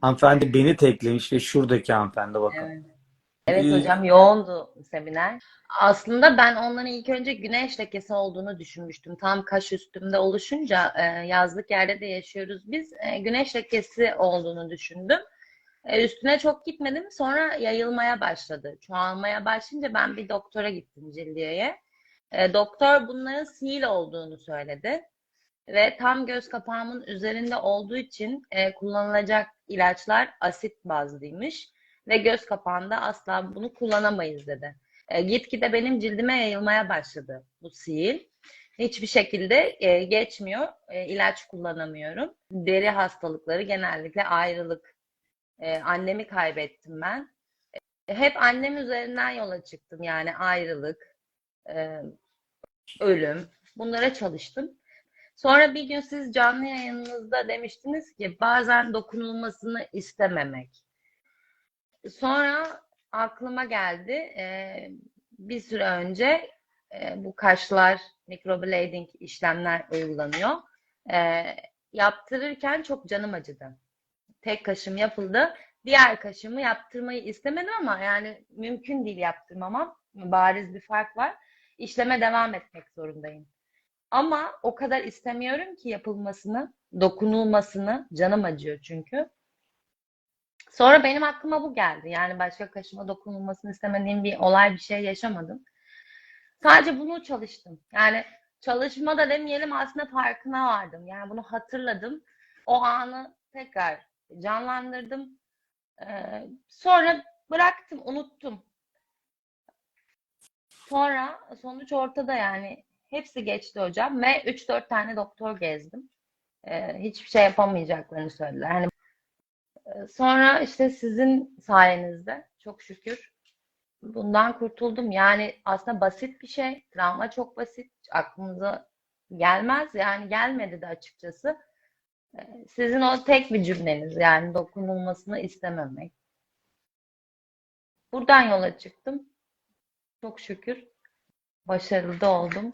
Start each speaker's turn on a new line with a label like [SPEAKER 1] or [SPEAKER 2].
[SPEAKER 1] Hanımefendi beni teklemiş ve şuradaki hanımefendi bakın.
[SPEAKER 2] Evet. Evet hocam yoğundu seminer. Aslında ben onların ilk önce güneş lekesi olduğunu düşünmüştüm. Tam kaş üstümde oluşunca e, yazlık yerde de yaşıyoruz biz. E, güneş lekesi olduğunu düşündüm. E, üstüne çok gitmedim. Sonra yayılmaya başladı. Çoğalmaya başlayınca ben bir doktora gittim Cildiye'ye. E, doktor bunların sil olduğunu söyledi. Ve tam göz kapağımın üzerinde olduğu için e, kullanılacak ilaçlar asit bazlıymış ve göz kapağında asla bunu kullanamayız dedi. E, gitgide benim cildime yayılmaya başladı bu sil. Hiçbir şekilde e, geçmiyor. E, ilaç kullanamıyorum. Deri hastalıkları genellikle ayrılık. E, annemi kaybettim ben. E, hep annem üzerinden yola çıktım. Yani ayrılık, e, ölüm. Bunlara çalıştım. Sonra bir gün siz canlı yayınınızda demiştiniz ki bazen dokunulmasını istememek. Sonra aklıma geldi e, bir süre önce e, bu kaşlar microblading işlemler uygulanıyor. E, yaptırırken çok canım acıdı. Tek kaşım yapıldı. Diğer kaşımı yaptırmayı istemedim ama yani mümkün değil yaptırmamam. Bariz bir fark var. İşleme devam etmek zorundayım. Ama o kadar istemiyorum ki yapılmasını, dokunulmasını. Canım acıyor çünkü. Sonra benim aklıma bu geldi. Yani başka kaşıma dokunulmasını istemediğim bir olay, bir şey yaşamadım. Sadece bunu çalıştım. Yani çalışma da demeyelim aslında farkına vardım. Yani bunu hatırladım. O anı tekrar canlandırdım. Ee, sonra bıraktım, unuttum. Sonra sonuç ortada yani. Hepsi geçti hocam ve 3-4 tane doktor gezdim. Ee, hiçbir şey yapamayacaklarını söylediler. Hani e, sonra işte sizin sayenizde çok şükür bundan kurtuldum. Yani aslında basit bir şey. Travma çok basit. Aklınıza gelmez. Yani gelmedi de açıkçası. Ee, Sizin o tek bir cümleniz yani dokunulmasını istememek. Buradan yola çıktım. Çok şükür başarılı oldum.